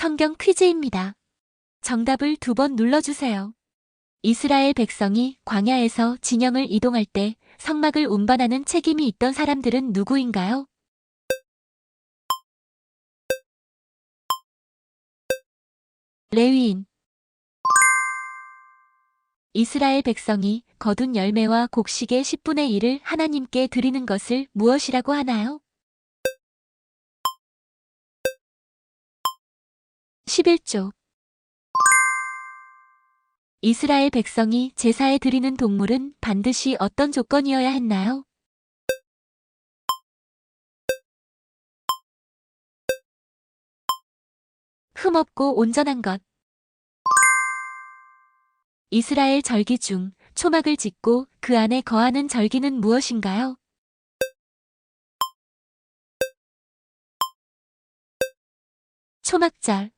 성경 퀴즈입니다. 정답을 두 번 눌러주세요. 이스라엘 백성이 광야에서 진영을 이동할 때 성막을 운반하는 책임이 있던 사람들은 누구인가요? 레위인 이스라엘 백성이 거둔 열매와 곡식의 10분의 1을 하나님께 드리는 것을 무엇이라고 하나요? 11조 이스라엘 백성이 제사에 드리는 동물은 반드시 어떤 조건이어야 했나요? 흠없고 온전한 것. 이스라엘 절기 중 초막을 짓고 그 안에 거하는 절기는 무엇인가요? 초막절